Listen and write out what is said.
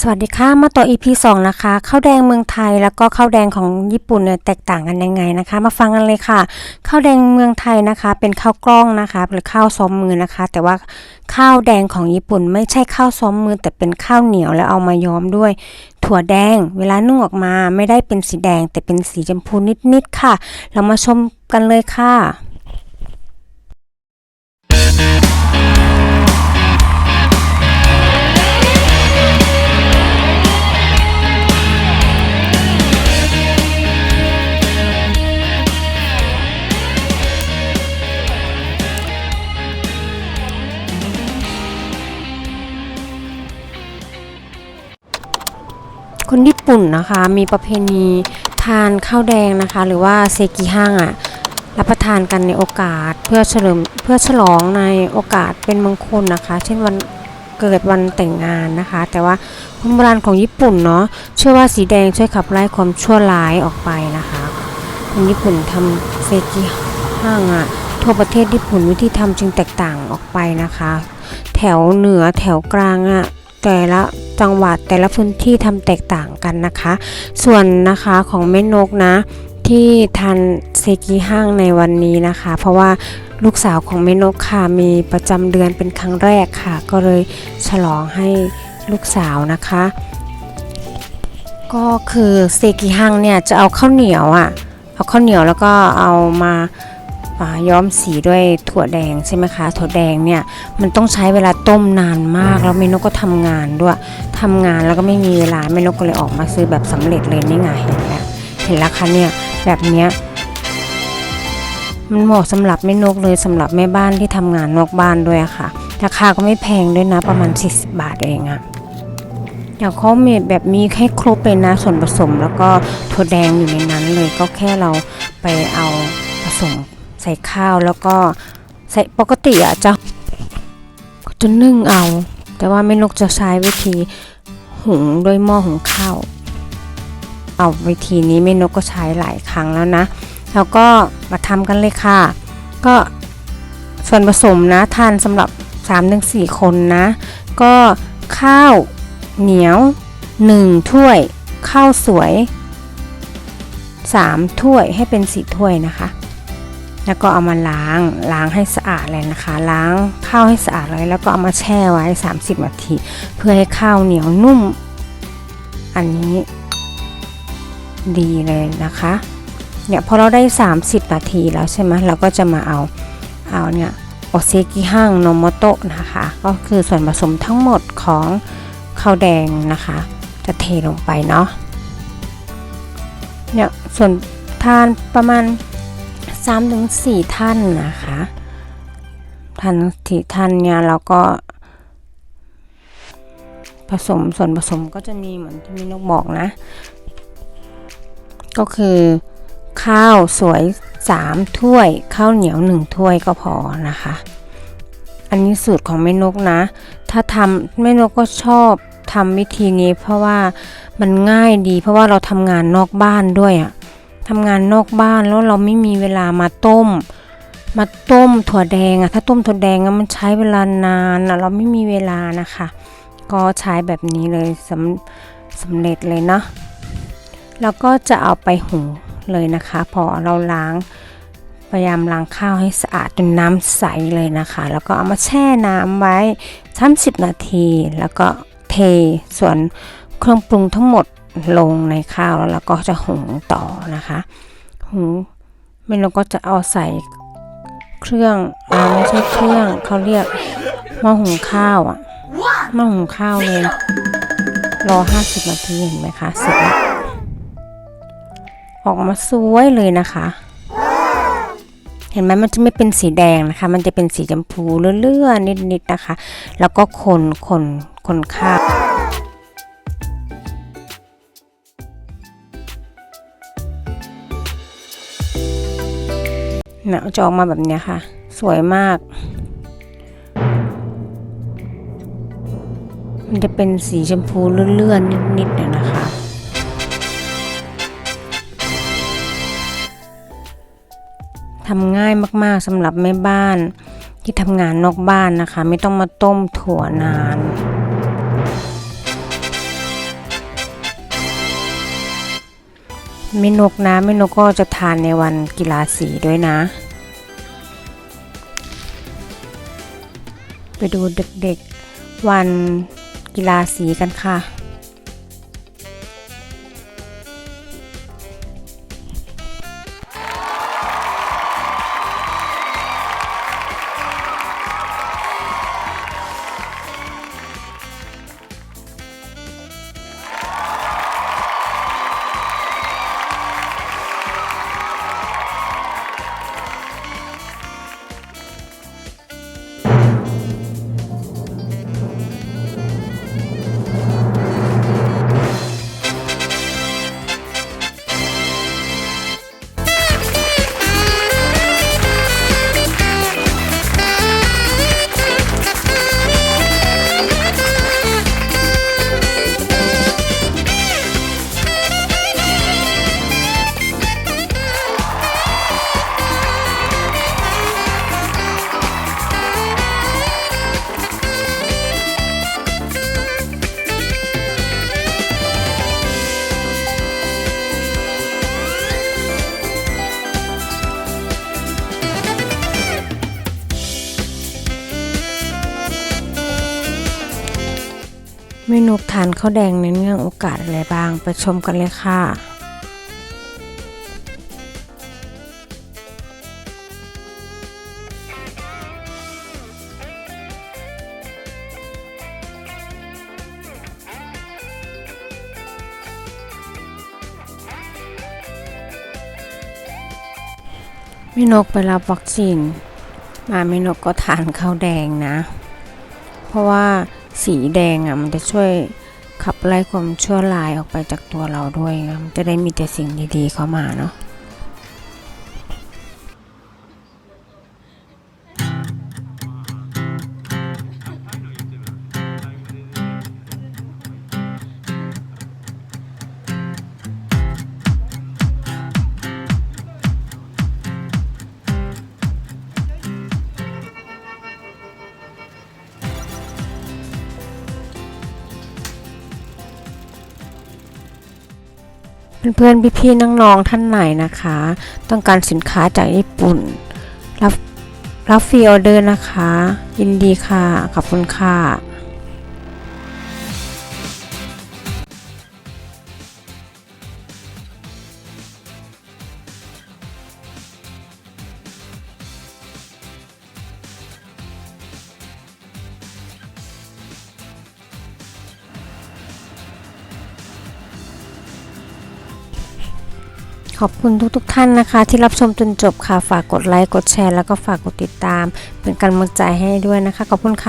สวัสดีค่ะ มาต่อ EP 2 นะคะ ข้าวแดงเมืองไทยแล้วก็ข้าวแดงของญี่ปุ่นเนี่ยแตกต่างกันยังไงนะคะ มาฟังกันเลยค่ะ ข้าวแดงเมืองไทยนะคะ เป็นข้าวกล้องนะคะ หรือข้าวซ้อมมือนะคะ แต่ว่าข้าวแดงของญี่ปุ่นไม่ใช่ข้าวซ้อมมือแต่เป็นข้าวเหนียวแล้วเอามาย้อมด้วย ถั่วแดง เวลานึ่งออกมาไม่ได้เป็นสีแดง แต่เป็นสีชมพูนิดๆค่ะ เรามาชมกันเลยค่ะ คนญี่ปุ่นนะคะ มีประเพณีทานข้าวแดงนะคะ หรือว่าเซกิฮังอะรับประทานกันในโอกาสเพื่อเฉลิมเพื่อฉลองในโอกาสเป็นมงคลนะคะ เช่นวันเกิดวันแต่งงานนะคะ แต่ว่าคนโบราณของญี่ปุ่นเนาะเชื่อว่าสีแดงช่วยขับไล่ความชั่วร้ายออกไปนะคะคนญี่ปุ่นทำเซกิฮังอะทั่วประเทศญี่ปุ่นวิธีทำจึงแตกต่างออกไปนะคะ แถวเหนือแถวกลางอะ แต่ละจังหวัดแต่ละพื้นที่ทำแตกต่างกันนะคะ ส่วนนะคะของแม่นกนะที่ทานเซกิห้างในวันนี้นะคะ เพราะว่าลูกสาวของแม่นกค่ะมีประจำเดือนเป็นครั้งแรกค่ะ ก็เลยฉลองให้ลูกสาวนะคะ ก็คือเซกิฮังเนี่ยจะเอาข้าวเหนียวอะ่ะเอาข้าวเหนียวแล้วก็เอามาอ่า ย้อมสีด้วยถั่วแดงใช่ไหมคะ ถั่วแดงเนี่ยมันต้องใช้เวลาต้มนานมากแล้วเมนกก็ทำงานด้วยทำงานแล้วก็ไม่มีเวลาเมนกก็เลยออกมาซื้อแบบสำเร็จเลยนี่ไงเห็นแล้วเห็นแล้วคะเนี่ยแบบเนี้ยมันเหมาะสำหรับแม่นกเลยสำหรับแม่บ้านที่ทำงานนอกบ้านด้วยอะค่ะราคาก็ไม่แพงด้วยนะประมาณ 40 บาทเองอะอย่างเขามีแบบมีให้ครบเลยนะส่วนผสมแล้วก็ถั่วแดงอยู่ในนั้นเลยก็แค่เราไปเอาผสม ใส่ข้าวแล้วก็ใส่ปกติอะจะก็จะนึ่งเอา แต่ว่าแม่นกจะใช้วิธีหุงด้วยหม้อหุงข้าวเอาวิธีนี้แม่นกก็ใช้หลายครั้งแล้วนะแล้วก็มาทำกันเลยค่ะ ก็ส่วนผสมนะทานสำหรับ 3-4 คนนะ ก็ข้าวเหนียว 1 ถ้วย ข้าวสวย 3 ถ้วยให้เป็น 4 ถ้วยนะคะ แล้วก็เอามาล้างล้างให้สะอาดเลยนะคะ ล้างข้าวให้สะอาดเลยแล้วก็เอามาแช่ไว้ 30 นาที เพื่อให้ข้าวเหนียวนุ่ม อันนี้ดีเลยนะคะเนี่ยพอเราได้ 30 นาทีแล้วใช่ไหมเราก็จะมาเอาเอาเนี่ยโอเซกิฮังโนโมโตะนะคะ ก็คือส่วนผสมทั้งหมดของข้าวแดงนะคะ จะเทลงไปเนาะเนี่ยส่วนทานประมาณ 3ถึง4ท่านนะคะท่านที่ท่านเนี่ยเราก็ ผสมส่วนผสมก็จะมีเหมือนที่มินกบอกนะ ก็คือข้าวสวย 3 ถ้วย ข้าวเหนียว 1 ถ้วยก็พอนะคะ อันนี้สูตรของแม่นกนะ ถ้าทำแม่นกก็ชอบทำวิธีนี้เพราะว่ามันง่ายดีเพราะว่าเราทำงานนอกบ้านด้วยอะ ทำงานนอกบ้านแล้วเราไม่มีเวลามาต้ม มาต้มถั่วแดงอะถ้าต้มถั่วแดงอะมันใช้เวลานานอะเราไม่มีเวลานะคะ ก็ใช้แบบนี้เลยสำสำเร็จเลยเนาะแล้วก็จะเอาไปหุงเลยนะคะ พอเราล้างพยายามล้างข้าวให้สะอาดจนน้ำใสเลยนะคะ แล้วก็เอามาแช่น้ำไว้ 30 นาที แล้วก็เทส่วนเครื่องปรุงทั้งหมด ลงในข้าวแล้วเราก็จะหุงต่อนะคะหุงไม่เราก็จะเอาใส่เครื่องอ่าไม่ใช่เครื่องเขาเรียกหม้อหุงข้าวอะหม้อหุงข้าวเลยรอ 50 นาทีเห็นไหมคะเสร็จแล้วออกมาสวยเลยนะคะ เห็นไหมมันจะไม่เป็นสีแดงนะคะ มันจะเป็นสีชมพูเลื่อนๆนิดๆนะคะ แล้วก็คนคนคนข้าว เนี่ยจะออกมาแบบนี้ค่ะ สวยมาก มันจะเป็นสีชมพูเลื่อนๆนิดๆเนี่ยนะคะ ทำง่ายมากๆสำหรับแม่บ้านที่ทำงานนอกบ้านนะคะ ไม่ต้องมาต้มถั่วนาน ไมนกนะไมนกก็จะทานในวันกีฬาสีด้วยนะ ไปดูเด็กๆวันกีฬาสีกันค่ะ เมนูทานข้าวแดงในเนื่องโอกาสอะไรบ้าง ไปชมกันเลยค่ะแม่นกไปรับวัคซีนมาแม่นกก็ทานข้าวแดงนะ เพราะว่า สีแดงอะมันจะช่วยขับไล่ความชั่วร้ายออกไปจากตัวเราด้วยนะมันจะได้มีแต่สิ่งดีๆเข้ามาเนาะ เพื่อนๆพี่ๆน้องๆท่านไหนนะคะ ต้องการสินค้าจากญี่ปุ่น รับรับฟรีออเดอร์นะคะ ยินดีค่ะ ขอบคุณค่ะ ขอบคุณทุกๆทท่านนะคะ ที่รับชมจนจบค่ะ ฝากกดไลค์ กดแชร์ แล้วก็ฝากกดติดตาม เป็นกำลังใจให้ด้วยนะคะ ขอบคุณค่ะ